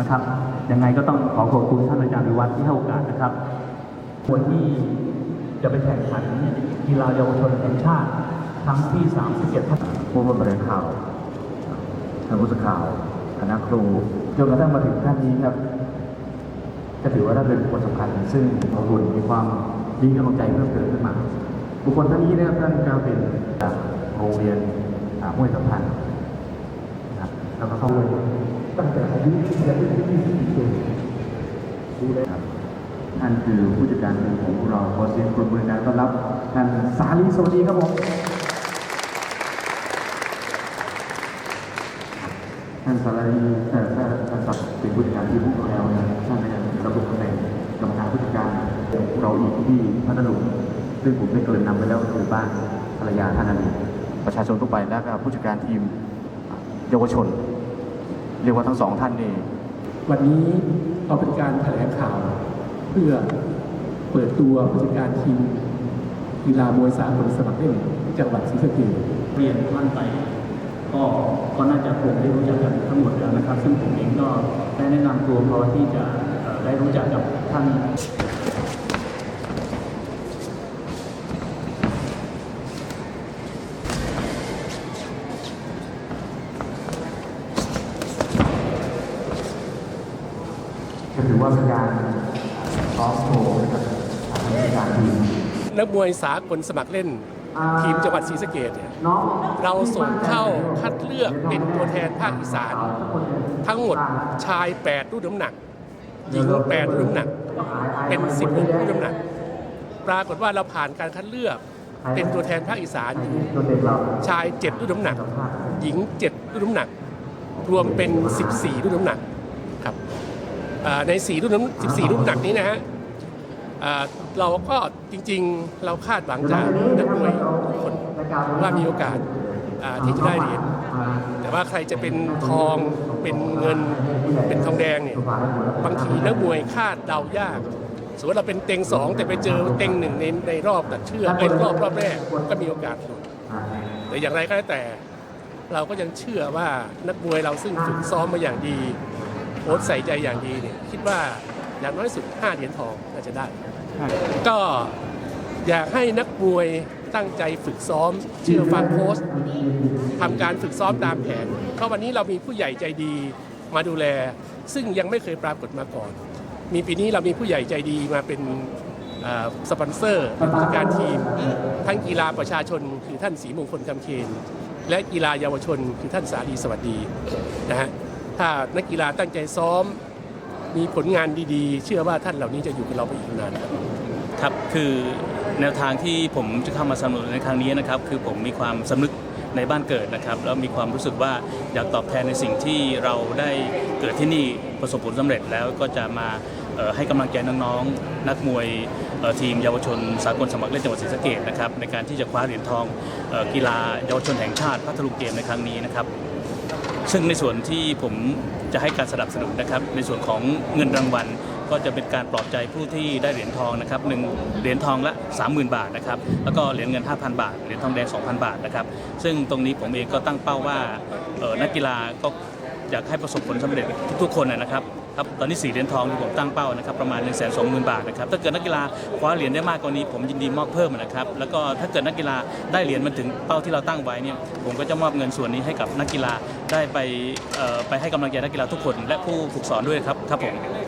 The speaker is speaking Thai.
นะครับ ยังไงก็ต้องขอขอบคุณท่านอาจารย์วิวัฒน์ที่ให้โอกาสนะครับคนที่จะไปแข่งขันกีฬาเยาวชนแห่งชาติครั้งที่31ท่านผู้บร่วมแถลงข่าวทางผู้สื่อข่าวคณะครูจนกระทั่งมาถึงท่านนี้ครับก็ถือว่าท่านเป็นบุคคลสำคัญ ซึ่งอบอุ่นมีความมีกำลังใจเพิ่มเติมขึ้นมา บุคคลท่านนี้นะครับท่านก็เป็นจากโรงเรียนอาห้วยสัมพันธ์ แล้วก็เข้าไปตั้งแต่อายุยังไม่ถึง20ปีดูแลครับท่านคือผู้จัดการทีมของเราขอเสียงปรบมือการต้อนรับท่านสาลีสวัสดีครับผมท่านสารดีเอ่อท่านท่านสักดิ์เป็นผู้จัดการที่พวกเราแล้วนะท่านก็ยังระบุตำแหน่งกรรมการผู้จัดการของเราอีกที่พัทลุงซึ่งผมได้เกริ่นนำไปแล้วคือบ้านภรรยาท่านอดีตประชาชนทั่วไปและผู้จัดการทีม เยาวชน เรียกว่าทั้งสองท่านนี่วันนี้เราเป็นการแถลงข่าว เพื่อเปิดตัวผู้จัดการทีมกีฬามวยสากลสมัครเล่นจังหวัดศรีสะเกษเรียนท่านไปก็ก็น่าจะคงได้รู้จักกันทั้งหมดแล้วนะครับ ซึ่งผมเองก็ได้แนะนำตัวพอที่จะได้รู้จักกับท่าน ว่าเป็นการซ้อมโชว์นะครับผู้จัดการทีมนักมวยสากลสมัครเล่นทีมจังหวัดศรีสะเกษเนี่ยน้องเราส่งเข้าคัดเลือกเป็นตัวแทนภาคอีสาน ทั้งหมดชาย 8 รุ่นน้ำหนักหญิง 8 รุ่นน้ำหนัก เป็น 16 รุ่นน้ำหนัก ปรากฏว่าเราผ่านการคัดเลือกเป็นตัวแทนภาคอีสานอยู่ตัวเด็กเราชาย 7 รุ่นน้ำหนัก หญิง 7 รุ่นน้ำหนัก รวมเป็น 14 รุ่นน้ำหนักครับอ่า ใน 4 รุ่นน้ำ14 รุ่นหนักนี้นะฮะเราก็จริงๆ เราคาดหวังจากนักมวยทุกคนว่ามีโอกาสที่จะได้เหรียญแต่ว่าใครจะเป็นทองเป็นเงินเป็นทองแดงเนี่ยบางทีนักมวยคาดเดายากสมมติเราเป็นเต็งสองแต่ไปเจอเต็งหนึ่งในในรอบตัดเชือกเป็นรอบรอบแรกก็มีโอกาสหลุดแต่อย่างไรก็แล้วแต่ เราก็ยังเชื่อว่านักมวยเราซึ่งฝึกซ้อมมาอย่างดี โค้ชใส่ใจอย่างดีเนี่ยคิดว่าอย่างน้อยสุด 5 เหรียญทองน่าจะได้ ก็อยากให้นักมวยตั้งใจฝึกซ้อมเชื่อฟังโค้ชทำการฝึกซ้อมตามแผน เพราะวันนี้เรามีผู้ใหญ่ใจดีมาดูแล ซึ่งยังไม่เคยปรากฏมาก่อน มีปีนี้เรามีผู้ใหญ่ใจดีมาเป็นเอ่อสปอนเซอร์เป็นผู้จัดการทีม ทั้งกีฬาประชาชนคือท่านศรีมงคลคำเคน และกีฬาเยาวชนคือท่านสาลีสวัสดีนะฮะ ถ้านักกีฬาตั้งใจซ้อม มีผลงานดีๆ เชื่อว่าท่านเหล่านี้จะอยู่กับเราไปอีกนานครับ ครับคือแนวทางที่ผมจะเข้ามาสนับสนุนในครั้งนี้นะครับ คือผมมีความสำนึกในบ้านเกิดนะครับ แล้วมีความรู้สึกว่าอยากตอบแทนในสิ่งที่เราได้เกิดที่นี่ประสบผลสำเร็จแล้วก็จะมาให้กำลังใจน้องๆ นักมวยทีมเยาวชนสากลสมัครเล่นจังหวัดศรีสะเกษนะครับในการที่จะคว้าเหรียญทองกีฬาเยาวชนแห่งชาติพัทลุงเกมในครั้งนี้นะครับ ซึ่งในส่วนที่ผมจะให้การสนับสนุนนะครับ ในส่วนของเงินรางวัลก็จะเป็นการปลอบใจผู้ที่ได้เหรียญทองนะครับหนึ่งเหรียญทองละ 30,000 บาทนะครับแล้วก็เหรียญเงิน 5,000 บาทเหรียญทองแดง 2,000 บาทนะครับซึ่งตรงนี้ผมเองก็ตั้งเป้าว่านักกีฬาก็อยากให้ประสบผลสำเร็จทุกๆคนนะครับ ครับตอนนี้4เหรียญทองที่ผมตั้งเป้านะครับประมาณ1 2 0 0 0 0 บาทนะครับถ้าเกิดนักกีฬาคว้าเหรียญได้มากกว่านี้ผมยินดีมอบเพิ่มนะครับแล้วก็ถ้าเกิดนักกีฬาได้เหรียญมันถึงเป้าที่เราตั้งไว้เนี่ยผมก็จะมอบเงินส่วนนี้ให้กับนักกีฬาได้ไปไปให้กำลังใจนักกีฬาทุกคน และผู้ฝึกสอนด้วยครับครับผม